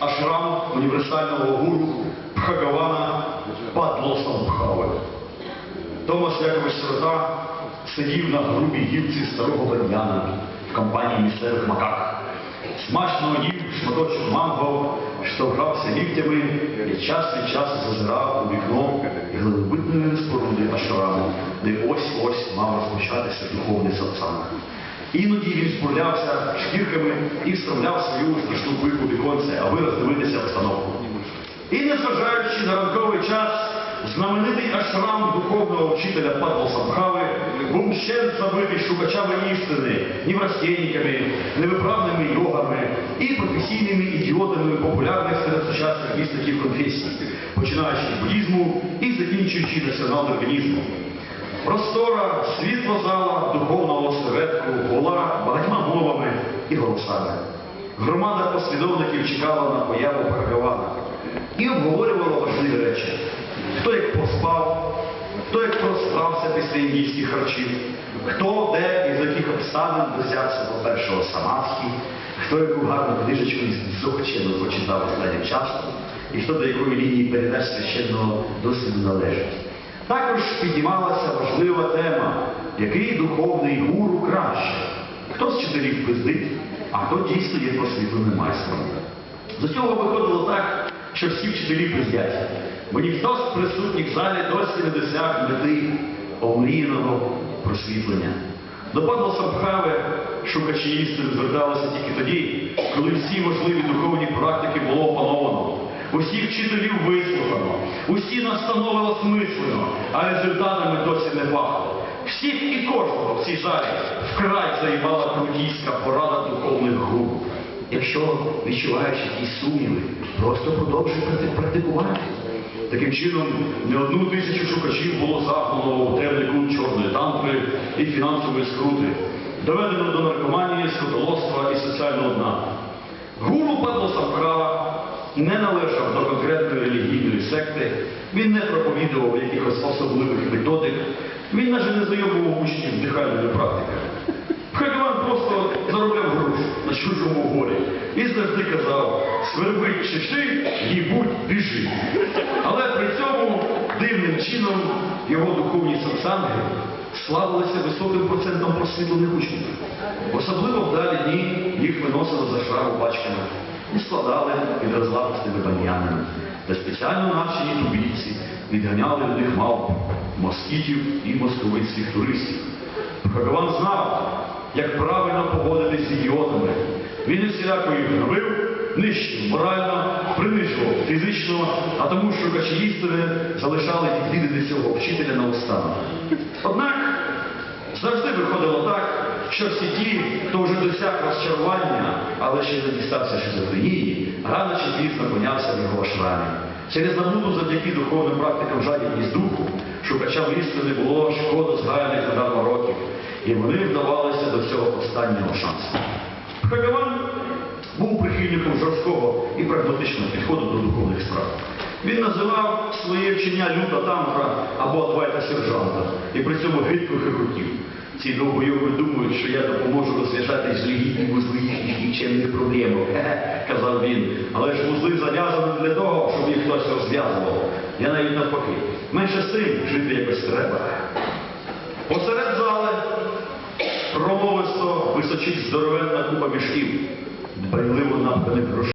ашрам універсального гуру Бхагавана Падлосом Бхави. Томас Якович Сирота сидів на грубій гілці старого баньяна в компанії місцевих макак. Смачно їв шматочок манго, штовхався ліктями і час від часу зазирав у вікно глибинної споруди ашраму, де ось-ось мав розпочатися духовний сатсанг. Іноді він спурлявся шкірками і вставляв свою страшну пику віконце, аби роздивитися обстановку. І незважаючи на ранковий час, знаменитий ашрам духовного вчителя Падла Самхави був ще забитий шукачами істини, неврастєнниками, невиправними йогами і професійними ідіотами популярних серед сучасних містиків конфесій, починаючи з буддізму і закінчуючи націонал-організмом. Простора, світла зала духовного осередку була багатьма мовами і голосами. Громада послідовників чекала на появу Бхагавана і обговорювала важливі речі. Хто як поспав, хто як проспався після індійських харчів, хто де і з яких обставин досяг свого першого самадхі, хто яку гарну книжечку із зохочено почитав останнім часом, і хто до якої лінії передач священного досвіду належить. Також піднімалася важлива тема, який духовний гуру краще. Хто з чотирьох пиздить, а хто дійсно є просвітленим майстром. З цього виходило так, що всі вчителі пиздять, бо ніхто з присутніх в залі досі не досяг мети омріяного просвітлення. До Падла Самбхави шукачі істини зверталися тільки тоді, коли всі можливі духовні. Усіх вчителів вислухано, усі настанови осмислено, а результатами досі не пахло. Всіх і кожного в цій залі вкрай заїбала крутійська порада духовних гуру. Якщо відчуваєш якісь сумніви, просто продовжуй практикувати. Таким чином, не одну тисячу шукачів було загнано у темний чорної тантри і фінансової скрути, доведено до наркоманії, скотолоства і соціального дна. Гуру Падло Не належав до конкретної релігійної секти, він не проповідував якихось особливих методик, він навіть не знайомив учнів дихальними практиками. Хагаван просто заробляв гроші на чужому горі і завжди казав, свербить чеши, їбуть, біжи. Але при цьому дивним чином його духовні сатсанги славилися високим процентом просвітлених учнів. Особливо в далі дні їх виносили за шраму пачками і складали під розлапистими баньянами, де спеціально навчені тубільці відганяли від них мавп, москітів і московицьких туристів. Хагаван знав, як правильно поводитись з ідіотами. Він усіляко їх гнобив, нищив морально, принижував фізично, а тому шукачі істини залишали відвідати цього вчителя на останок. Однак завжди виходило що всі ті, хто вже досяг розчарування, але ще не дістався шизофренії, рано чи пізно опинявся в його ашрамі. Через набуту завдяки духовним практикам жадібність духу, шукачам істини було шкода згаяних недарма років, і вони вдавалися до цього останнього шансу. Хагаван був прихильником жорсткого і прагматичного підходу до духовних справ. Він називав своє вчення люта тантра або адвайта сержанта і при цьому гидко хихотів. Ці довбойови думають, що я допоможу розв'язати злігідні вузли їхніх нікчемних проблем. Казав він. Але ж вузли зав'язані для того, щоб їх хтось розв'язував. Я навіть навпаки. Менше з тим жити якось треба. Посеред зали промовисто височить здоровенна купа мішків, дбайливо напханих грошей.